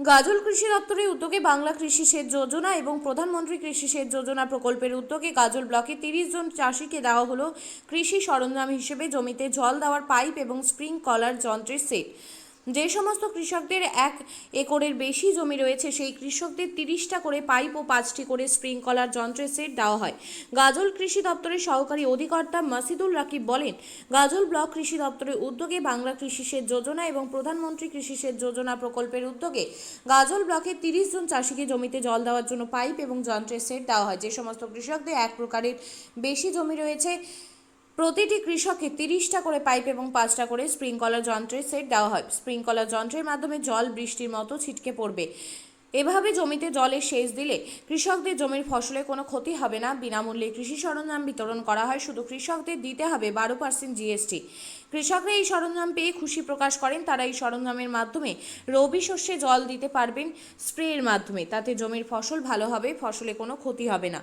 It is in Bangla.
গাজল কৃষি দপ্তরের উদ্যোগে বাংলা কৃষি সেচ যোজনা এবং প্রধানমন্ত্রী কৃষি সেচ যোজনা প্রকল্পের উদ্যোগে গাজল ব্লকে তিরিশ জন চাষিকে দেওয়া হলো কৃষি সরঞ্জাম হিসেবে জমিতে জল দেওয়ার পাইপ এবং স্প্রিং কলার যন্ত্রের সেট। যে সমস্ত কৃষকদের এক একরের বেশি জমি রয়েছে, সেই কৃষকদের তিরিশটা করে পাইপ ও পাঁচটি করে স্প্রিংকলার যন্ত্রের সেট দেওয়া হয়। গাজল কৃষি দপ্তরের সহকারী অধিকর্তা মাসিদুল রাকিব বলেন, গাজল ব্লক কৃষি দপ্তরের উদ্যোগে বাংলা কৃষি সেচ যোজনা এবং প্রধানমন্ত্রী কৃষি সেচ যোজনা প্রকল্পের উদ্যোগে গাজল ব্লকে তিরিশ জন চাষিকে জমিতে জল দেওয়ার জন্য পাইপ এবং যন্ত্রের সেট দেওয়া হয়। যে সমস্ত কৃষকদের এক প্রকারের বেশি জমি রয়েছে প্রতিটি কৃষককে তিরিশটা করে পাইপ এবং পাঁচটা করে স্প্রিংকলার যন্ত্রের সেট দেওয়া হয়। স্প্রিংকলার যন্ত্রের মাধ্যমে জল বৃষ্টির মতো ছিটকে পড়বে। এভাবে জমিতে জলের সেচ দিলে কৃষকদের জমির ফসলে কোনো ক্ষতি হবে না। বিনামূল্যে কৃষি সরঞ্জাম বিতরণ করা হয়। শুধু কৃষকদের দিতে হবে বারো পার্সেন্ট জিএসটি কৃষকরা এই সরঞ্জাম পেয়ে খুশি প্রকাশ করেন। তারা এই সরঞ্জামের মাধ্যমে রবি শস্যে জল দিতে পারবেন স্প্রের মাধ্যমে। তাতে জমির ফসল ভালো হবে, ফসলে কোনো ক্ষতি হবে না।